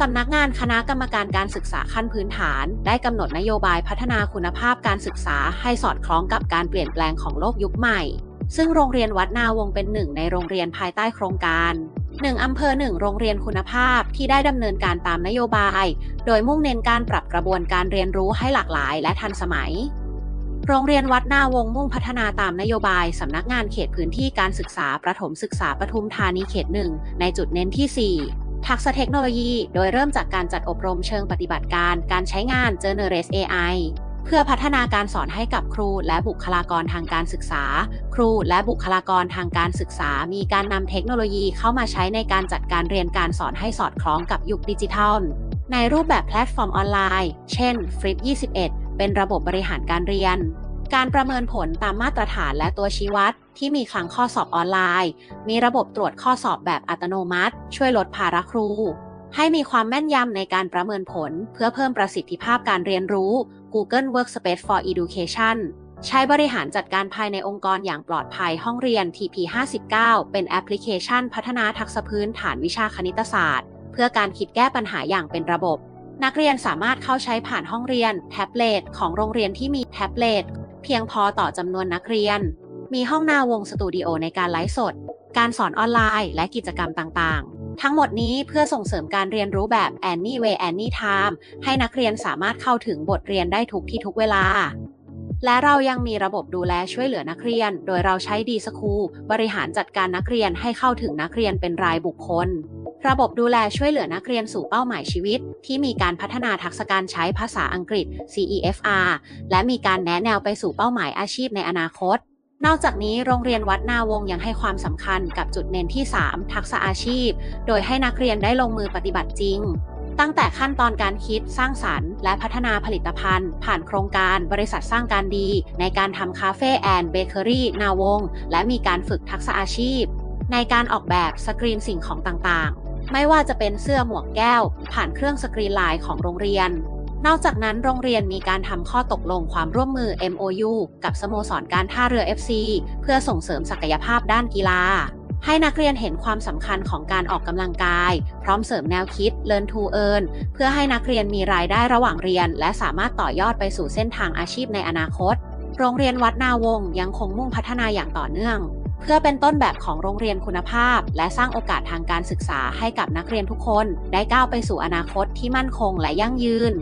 สำนักงานคณะกรรมการการศึกษาขั้นพื้นฐาน ได้กำหนดนโยบายพัฒนาคุณภาพการศึกษาให้สอดคล้องกับการเปลี่ยนแปลงของโลกยุคใหม่ ซึ่งโรงเรียนวัดนาวงเป็นหนึ่งในโรงเรียนภายใต้โครงการหนึ่งอำเภอหนึ่งโรงเรียนคุณภาพที่ได้ดำเนินการตามนโยบาย โดยมุ่งเน้นการปรับกระบวนการเรียนรู้ให้หลากหลายและทันสมัย โรงเรียนวัดนาวงมุ่งพัฒนาตามนโยบายสำนักงานเขตพื้นที่การศึกษาประถมศึกษาปทุมธานีเขตหนึ่งในจุดเน้นที่ 4 ทักษะเทคโนโลยี โดยเริ่มจากการจัดอบรมเชิงปฏิบัติการ การใช้งาน Generate AI เพื่อพัฒนาการสอนให้กับครูและบุคลากรทางการศึกษา ครูและบุคลากรทางการศึกษา มีการนำเทคโนโลยีเข้ามาใช้ในการจัดการเรียนการสอนให้สอดคล้องกับยุคดิจิทัล ในรูปแบบแพลตฟอร์มออนไลน์ เช่น Flip 21 เป็นระบบบริหารการเรียน การประเมินผลตามมาตรฐานและตัวชี้วัด ที่มีคลังข้อสอบออนไลน์ มีระบบตรวจข้อสอบแบบอัตโนมัติ ช่วยลดภาระครู ให้มีความแม่นยำในการประเมินผล เพื่อเพิ่มประสิทธิภาพการเรียนรู้ Google Workspace for Education ใช้บริหารจัดการภายในองค์กรอย่างปลอดภัยห้องเรียน TP59 เป็นแอปพลิเคชันพัฒนาทักษะพื้นฐานวิชาคณิตศาสตร์ เพื่อการคิดแก้ปัญหาอย่างเป็นระบบ นักเรียนสามารถเข้าใช้ผ่านห้องเรียน แท็บเล็ตของโรงเรียนที่มีแท็บเล็ตเพียงพอต่อจำนวนนักเรียน มีห้องนาวงสตูดิโอในการไลฟ์สด การสอนออนไลน์ และกิจกรรมต่างๆ ทั้งหมดนี้เพื่อส่งเสริมการเรียนรู้แบบ Anyway Anytime ให้นักเรียนสามารถเข้าถึงบทเรียนได้ทุกที่ทุกเวลา และเรายังมีระบบดูแลช่วยเหลือนักเรียน โดยเราใช้ดีสคูลบริหารจัดการนักเรียนให้เข้าถึงนักเรียนเป็นรายบุคคล ระบบดูแลช่วยเหลือนักเรียนสู่เป้าหมายชีวิต ที่มีการพัฒนาทักษะการใช้ภาษาอังกฤษ CEFR และมีการแนะแนวไปสู่เป้าหมายอาชีพในอนาคต นอกจากนี้โรงเรียนวัดนาวงยังให้ความสำคัญกับจุดเน้นที่ 3 ทักษะอาชีพ โดยให้นักเรียนได้ลงมือปฏิบัติจริง ตั้งแต่ขั้นตอนการคิดสร้างสรรค์ และพัฒนาผลิตภัณฑ์ ผ่านโครงการบริษัทสร้างการดี ในการทำคาเฟ่แอนด์เบเกอรี่นาวง และมีการฝึกทักษะอาชีพ ในการออกแบบสกรีนสิ่งของต่างๆ ไม่ว่าจะเป็นเสื้อหมวกแก้ว ผ่านเครื่องสกรีนลายของโรงเรียน นอกจากนั้นโรงเรียนมีการทำข้อตกลงความร่วมมือ MOU กับสโมสรการท่าเรือ FC เพื่อส่งเสริมศักยภาพด้านกีฬา ให้นักเรียนเห็นความสำคัญของการออกกำลังกาย พร้อมเสริมแนวคิด Learn to Earn เพื่อให้นักเรียนมีรายได้ระหว่างเรียน และสามารถต่อยอดไปสู่เส้นทางอาชีพในอนาคต โรงเรียนวัดนาวงยังคงมุ่งพัฒนาอย่างต่อเนื่อง เพื่อเป็นต้นแบบของโรงเรียนคุณภาพ และสร้างโอกาสทางการศึกษาให้กับนักเรียนทุกคน ได้ก้าวไปสู่อนาคตที่มั่นคงและยั่งยืน